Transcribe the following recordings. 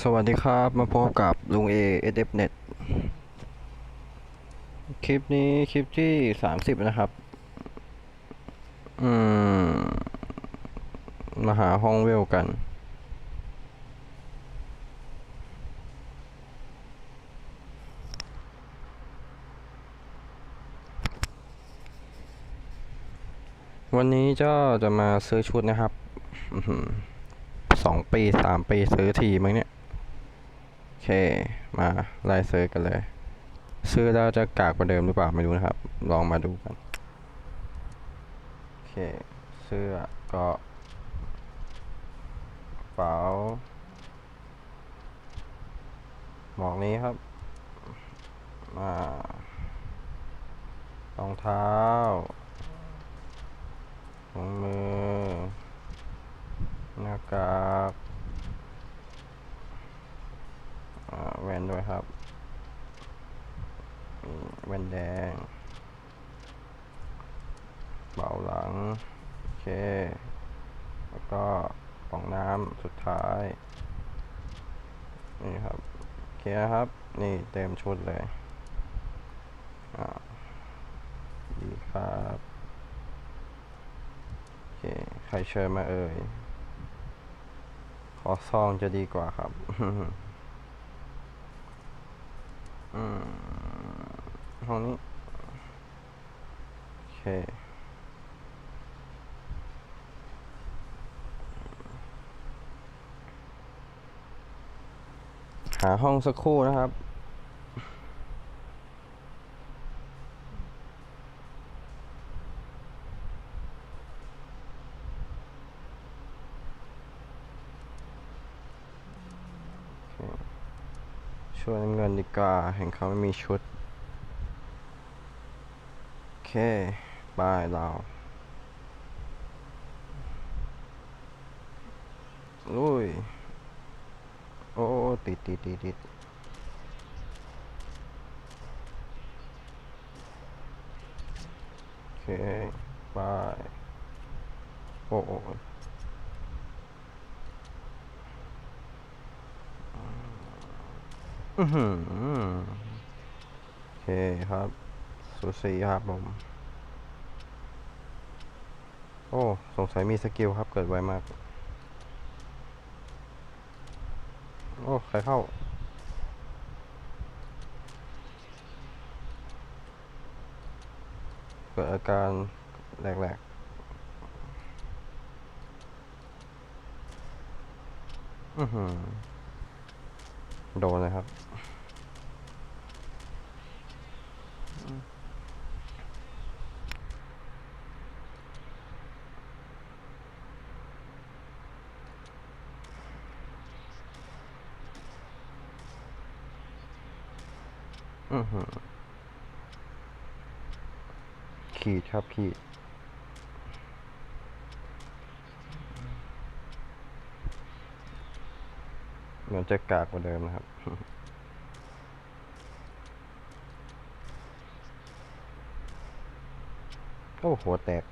สวัสดีครับ มาพบกับลุงเอ SFNet คลิปนี้คลิปที่สามสิบนะครับ อืม มาหาห้องเวลกัน วันนี้ก็จะมาซื้อชุดนะครับ อื สองปีสามปีซื้อทีมั้งเนี่ย โอเค มาไล่ซื้อกันเลย ซื้อแล้วจะกากกว่าเดิมหรือเปล่าไม่รู้นะครับ ลองมาดูกัน โอเค เสื้อก็กระเป๋าหมวกนี้ครับมารองเท้าถุงมือหน้ากากอ่าแว่ นด้วยครับแว่นแดงเบาหลัง โอเค แล้วก็กล่องน้ำสุดท้าย นี่ครับ โอเคครับ นี่เต็มชุดเลยอ่าดีครับ โอเค ใครเชิญมาเอ่ย ขอซองจะดีกว่าครับ อืมห้องนี้ โอเคหาห้องสักครู่นะครับ ช่วยน้ำเงินดีกว่า เห็นเขาไม่มีชุด โอเคบายเราลุย โอ้ติดติดติดติดโอเคบาย โอ้ โอ้อือหือโอเคครับ สูสีครับผม โอ้ สงสัยมีสกิลครับ เกิดไวมาก โอ้ ใครเข้า เกิดอาการแหลกๆอือหือ โดนเลยครับ อือหือขีดครับขีด เหมือนจะกากกว่าเดิมนะครับ โอ้หัวแตก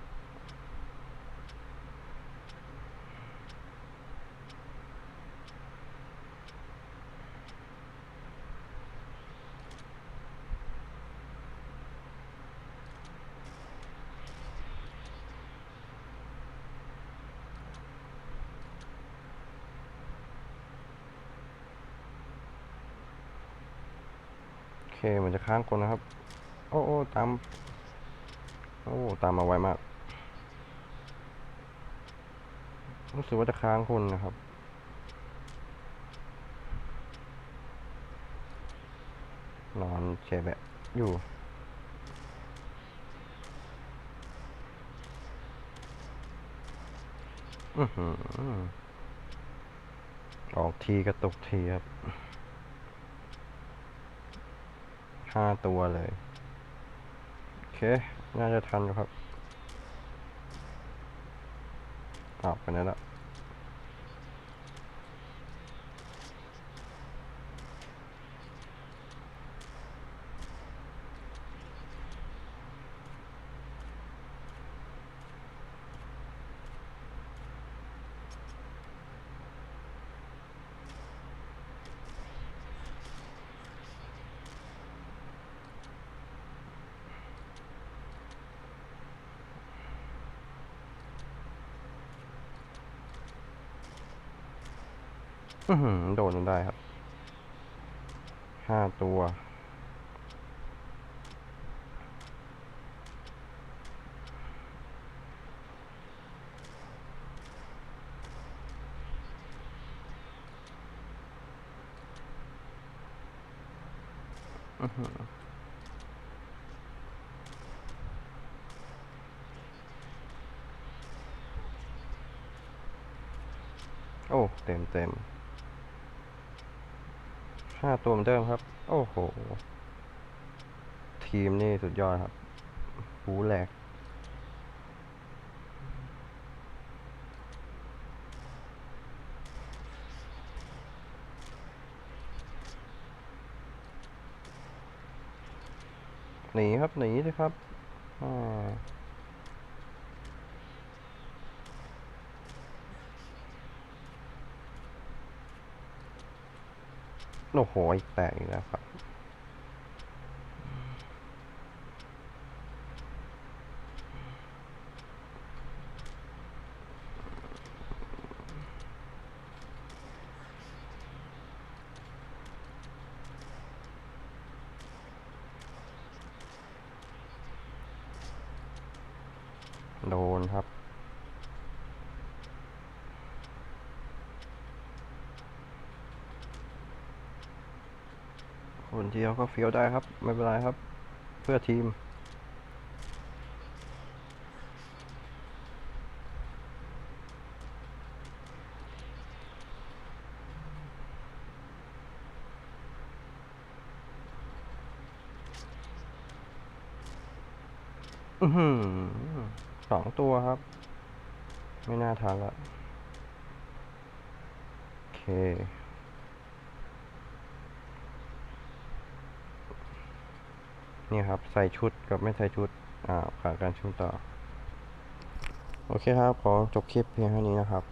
โอเคมันจะค้างคนนะครับ โอ้โอ้ตาม โอ้ตามมาไวมาก รู้สึกว่าจะค้างคนนะครับ นอนเฉยแบบอยู่อือหือออกทีกระตุกทีครับ ห้าตัวเลย โอเค น่าจะทันครับออกไปนั่นแล้ว โดนได้ครับ ห้าตัว อือหือโอ้ เต็มเต็ม ห้าตัวเหมือนเดิมครับ โอ้โห ทีมนี่สุดยอดครับ หูแหลก หนีครับ หนีสิครับอ่า โอ้โหอีกแตกอีกแล้วครับ โดนครับ คนเดียวก็เฟี้ยวได้ครับ ไม่เป็นไรครับ เพื่อทีม อือหือสองตัวครับ ไม่น่าทันละโอเค นี่ครับ ใส่ชุดกับไม่ใส่ชุด อ่าขาการชุมต่อ โอเคครับ ขอจบคลิปเพียงเท่านี้นะครับ